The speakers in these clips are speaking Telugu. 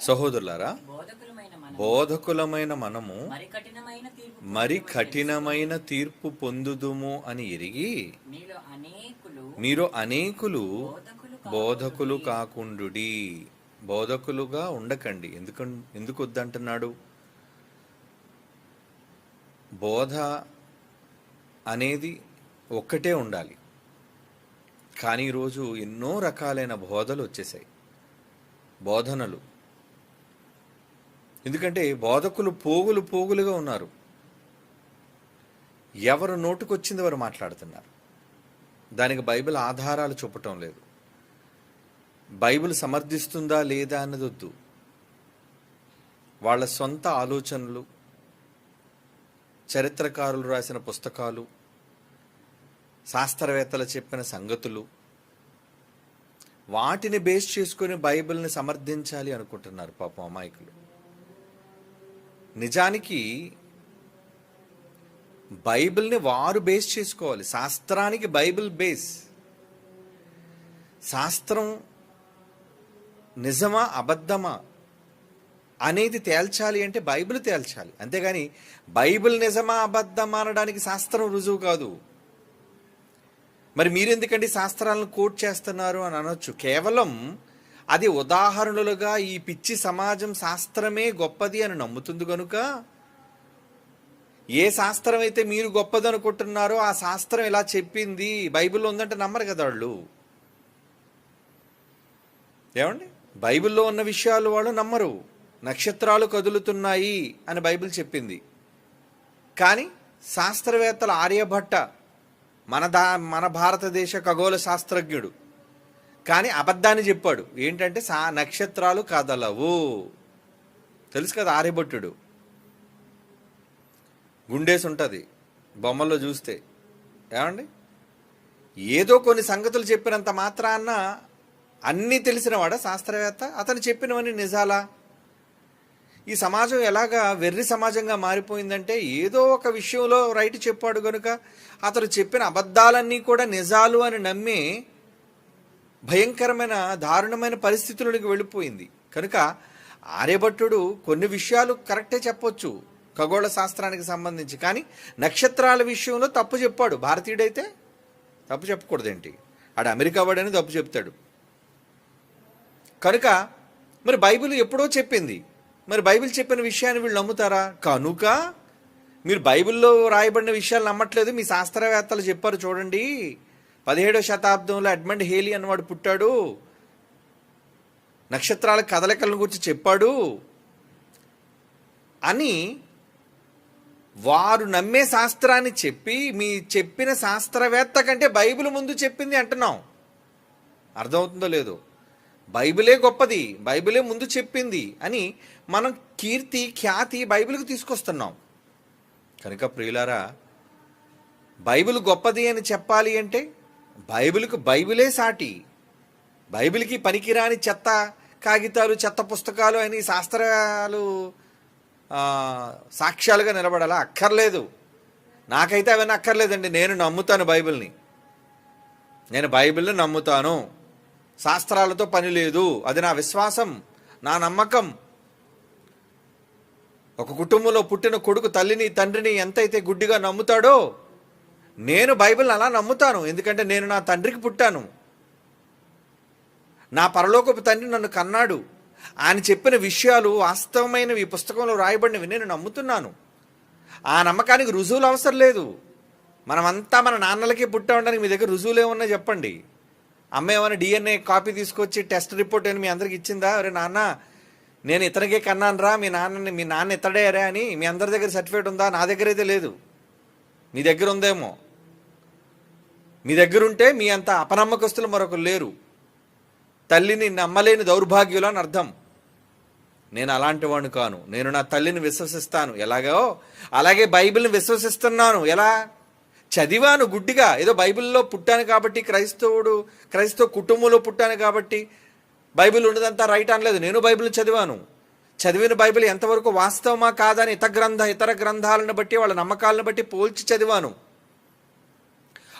సహోదరులారా బోధకులమైన మనము మరి కఠినమైన తీర్పు పొందుదుము అని ఎరిగి మీరు అనేకులు బోధకులు కాకుండు కాకుండుడి. బోధకులుగా ఉండకండి. ఎందుకు ఎందుకు వద్దంటున్నాడు బోధ అనేది ఒక్కటే ఉండాలి. కానీ ఈరోజు ఎన్నో రకాలైన బోధలు వచ్చేసాయి. బోధనలు. ఎందుకంటే బోధకులు పోగులు పోగులుగా ఉన్నారు. ఎవరు నోటుకొచ్చింది వారు మాట్లాడుతున్నారు. దానికి బైబిల్ ఆధారాలు చూపటం లేదు. బైబిల్ సమర్థిస్తుందా లేదా అన్నది వద్దు. వాళ్ళ సొంత ఆలోచనలు చరిత్రకారులు రాసిన పుస్తకాలు శాస్త్రవేత్తలు చెప్పిన సంగతులు వాటిని బేస్ చేసుకొని బైబిల్ని సమర్థించాలి అనుకుంటున్నారు పాపం అమాయకులు. నిజానికి బైబిల్ని వారు బేస్ చేసుకోవాలి. శాస్త్రానికి బైబిల్ బేస్. శాస్త్రం నిజమా అబద్ధమా అనేది తేల్చాలి అంటే బైబిల్ తేల్చాలి. అంతేగాని బైబిల్ నిజమా అబద్ధమా అనడానికి శాస్త్రం రుజువు కాదు. మరి మీరెందుకండి శాస్త్రాలను కోట్ చేస్తున్నారు అని అనొచ్చు. కేవలం అది ఉదాహరణలుగా ఈ పిచ్చి సమాజం శాస్త్రమే గొప్పది అని నమ్ముతుంది కనుక ఏ శాస్త్రం అయితే మీరు గొప్పది అనుకుంటున్నారో ఆ శాస్త్రం ఇలా చెప్పింది బైబిల్లో ఉందంటే నమ్మరు కదా వాళ్ళు. ఏమండి? బైబిల్లో ఉన్న విషయాలు వాళ్ళు నమ్మరు. నక్షత్రాలు కదులుతున్నాయి అని బైబిల్ చెప్పింది. కానీ శాస్త్రవేత్తల ఆర్యభట్ట మన దా మన భారతదేశ ఖగోళ శాస్త్రజ్ఞుడు. కానీ అబద్ధాన్ని చెప్పాడు. ఏంటంటే సా నక్షత్రాలు కదలవు. తెలుసు కదా ఆర్యభట్టుడు? గుండేసి ఉంటుంది బొమ్మల్లో చూస్తే. ఏమండి? ఏదో కొన్ని సంగతులు చెప్పినంత మాత్రాన్న అన్నీ తెలిసినవాడా శాస్త్రవేత్త? అతను చెప్పినవన్నీ నిజాలా? ఈ సమాజం ఎలాగా వెర్రి సమాజంగా మారిపోయిందంటే ఏదో ఒక విషయంలో రైట్ చెప్పాడు కనుక అతడు చెప్పిన అబద్ధాలన్నీ కూడా నిజాలు అని నమ్మి భయంకరమైన దారుణమైన పరిస్థితులకు వెళ్ళిపోయింది. కనుక ఆర్యభట్టుడు కొన్ని విషయాలు కరెక్టే చెప్పొచ్చు ఖగోళ శాస్త్రానికి సంబంధించి. కానీ నక్షత్రాల విషయంలో తప్పు చెప్పాడు. భారతీయుడైతే తప్పు చెప్పకూడదేంటి? ఆడు అమెరికా వాడని తప్పు చెప్తాడు. కనుక మరి బైబిల్ ఎప్పుడో చెప్పింది మరి బైబిల్ చెప్పిన విషయాన్ని వీళ్ళు నమ్ముతారా? కనుక మీరు బైబిల్లో రాయబడిన విషయాలు నమ్మట్లేదు. మీ శాస్త్రవేత్తలు చెప్పారు చూడండి. పదిహేడో శతాబ్దంలో అడ్మండ్ హేలీ అన్నవాడు పుట్టాడు. నక్షత్రాల కదలికలను గురించి చెప్పాడు. అని వారు నమ్మే శాస్త్రాన్ని చెప్పి మీ చెప్పిన శాస్త్రవేత్త కంటే బైబిల్ ముందు చెప్పింది అంటున్నాం. అర్థమవుతుందో లేదో? బైబిలే గొప్పది బైబిలే ముందు చెప్పింది అని మనం కీర్తి ఖ్యాతి బైబిల్కి తీసుకొస్తున్నాం. కనుక ప్రియులారా బైబిల్ గొప్పది అని చెప్పాలి అంటే బైబిల్కు బైబిలే సాటి. బైబిల్కి పనికిరాని చెత్త కాగితాలు చెత్త పుస్తకాలు అని శాస్త్రాలు సాక్ష్యాలుగా నిలబడాలా? అక్కర్లేదు. నాకైతే అవన్నీ అక్కర్లేదండి. నేను నమ్ముతాను బైబిల్ని. నేను బైబిల్ని నమ్ముతాను. శాస్త్రాలతో పని లేదు. అది నా విశ్వాసం నా నమ్మకం. ఒక కుటుంబంలో పుట్టిన కొడుకు తల్లిని తండ్రిని ఎంతైతే గుడ్డిగా నమ్ముతాడో నేను బైబిల్ అలా నమ్ముతాను. ఎందుకంటే నేను నా తండ్రికి పుట్టాను. నా పరలోకపు తండ్రి నన్ను కన్నాడు. ఆయన చెప్పిన విషయాలు వాస్తవమైనవి. ఈ పుస్తకంలో రాయబడినవి నేను నమ్ముతున్నాను. ఆ నమ్మకానికి రుజువులు అవసరం లేదు. మనమంతా మన నాన్నలకే పుట్టా ఉండడానికి మీ దగ్గర రుజువులు ఏమన్నా చెప్పండి? అమ్మ ఏమైనా డిఎన్ఏ కాపీ తీసుకొచ్చి టెస్ట్ రిపోర్ట్ అని మీ అందరికి ఇచ్చిందా? అరే నాన్న నేను ఇతనికే కన్నాను రా మీ నాన్నని మీ నాన్న ఇతడే రే అని మీ అందరి దగ్గర సర్టిఫికేట్ ఉందా? నా దగ్గర అయితే లేదు. మీ దగ్గర ఉందేమో. మీ దగ్గర ఉంటే మీ అంత అపనమ్మకస్తులు మరొకరు లేరు. తల్లిని నమ్మలేని దౌర్భాగ్యులు అని అర్థం. నేను అలాంటి వాడిని కాను. నేను నా తల్లిని విశ్వసిస్తాను. ఎలాగో? అలాగే బైబిల్ని విశ్వసిస్తున్నాను. ఎలా? చదివాను గుడ్డిగా. ఏదో బైబిల్లో పుట్టాను కాబట్టి క్రైస్తవుడు క్రైస్తవ కుటుంబంలో పుట్టాను కాబట్టి బైబిల్ ఉన్నదంతా రైట్ అనలేదు. నేను బైబిల్ చదివాను. చదివిన బైబిల్ ఎంతవరకు వాస్తవమా కాదని ఇతర గ్రంథ ఇతర గ్రంథాలను బట్టి వాళ్ళ నమ్మకాలను బట్టి పోల్చి చదివాను.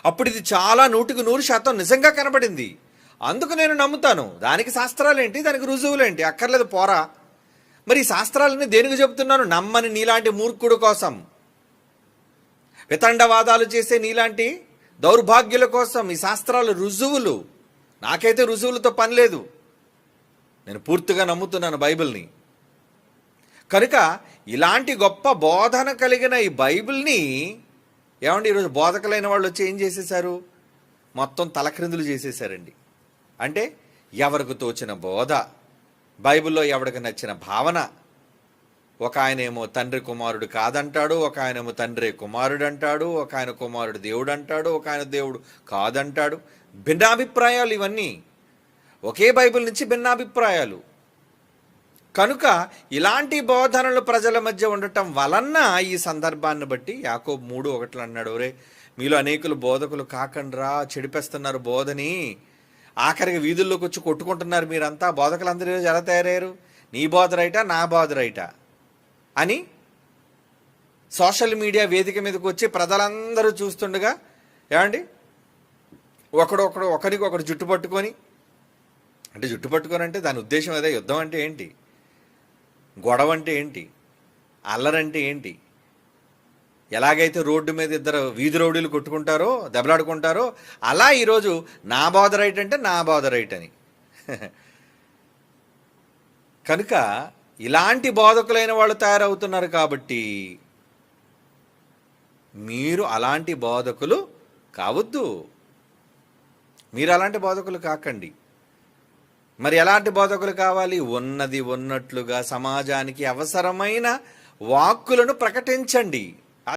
అప్పుడు ఇది చాలా నూటికి నూరు శాతం నిజంగా కనబడింది. అందుకు నేను నమ్ముతాను. దానికి శాస్త్రాలేంటి? దానికి రుజువులేంటి? అక్కర్లేదు పోరా. మరి ఈ శాస్త్రాలని దేనికి చెబుతున్నాను? నమ్మని నీలాంటి మూర్ఖుడు కోసం. వితండవాదాలు చేసే నీలాంటి దౌర్భాగ్యుల కోసం ఈ శాస్త్రాలు రుజువులు. నాకైతే రుజువులతో పని లేదు. నేను పూర్తిగా నమ్ముతున్నాను బైబిల్ని. కనుక ఇలాంటి గొప్ప బోధన కలిగిన ఈ బైబిల్ని ఏమండి ఈరోజు బోధకులైన వాళ్ళు వచ్చి ఏం చేసేశారు? మొత్తం తలక్రిందులు చేసేశారండి. అంటే ఎవరికి తోచిన బోధ? బైబిల్లో ఎవరికి నచ్చిన భావన? ఒక ఆయనేమో తండ్రి కుమారుడు కాదంటాడు ఒక ఆయనేమో తండ్రి కుమారుడు అంటాడు ఒక ఆయన కుమారుడు దేవుడు అంటాడు ఒక ఆయన దేవుడు కాదంటాడు. భిన్నాభిప్రాయాలు ఇవన్నీ. ఒకే బైబిల్ నుంచి భిన్నాభిప్రాయాలు. కనుక ఇలాంటి బోధనలు ప్రజల మధ్య ఉండటం వలన ఈ సందర్భాన్ని బట్టి యాకో మూడు ఒకట్లు అన్నాడు ఒరే మీలో అనేకులు బోధకులు కాకండ్రా చెడిపేస్తున్నారు బోధని. ఆఖరికి వీధుల్లోకి వచ్చి కొట్టుకుంటున్నారు మీరంతా. బోధకులందరూ ఎలా తయారయ్యారు? నీ బోధ రైటా? నా బోధ రైటా? అని సోషల్ మీడియా వేదిక మీదకి వచ్చి ప్రజలందరూ చూస్తుండగా ఏమండి? ఒకడు ఒకడు ఒకరికి ఒకడు జుట్టు పట్టుకొని అంటే జుట్టు పట్టుకొని అంటే దాని ఉద్దేశం అదే యుద్ధం అంటే ఏంటి? గొడవ అంటే ఏంటి? అల్లరంటే ఏంటి? ఎలాగైతే రోడ్డు మీద ఇద్దరు వీధి రౌడీలు కొట్టుకుంటారో దెబ్బలాడుకుంటారో అలా ఈరోజు నా బాధ రైట్ అంటే నా బాధ రైట్ అని. కనుక ఇలాంటి బోధకులైన వాళ్ళు తయారవుతున్నారు కాబట్టి మీరు అలాంటి బోధకులు కావద్దు. మీరు అలాంటి బోధకులు కాకండి. మరి ఎలాంటి బోధకులు కావాలి? ఉన్నది ఉన్నట్లుగా సమాజానికి అవసరమైన వాక్కులను ప్రకటించండి.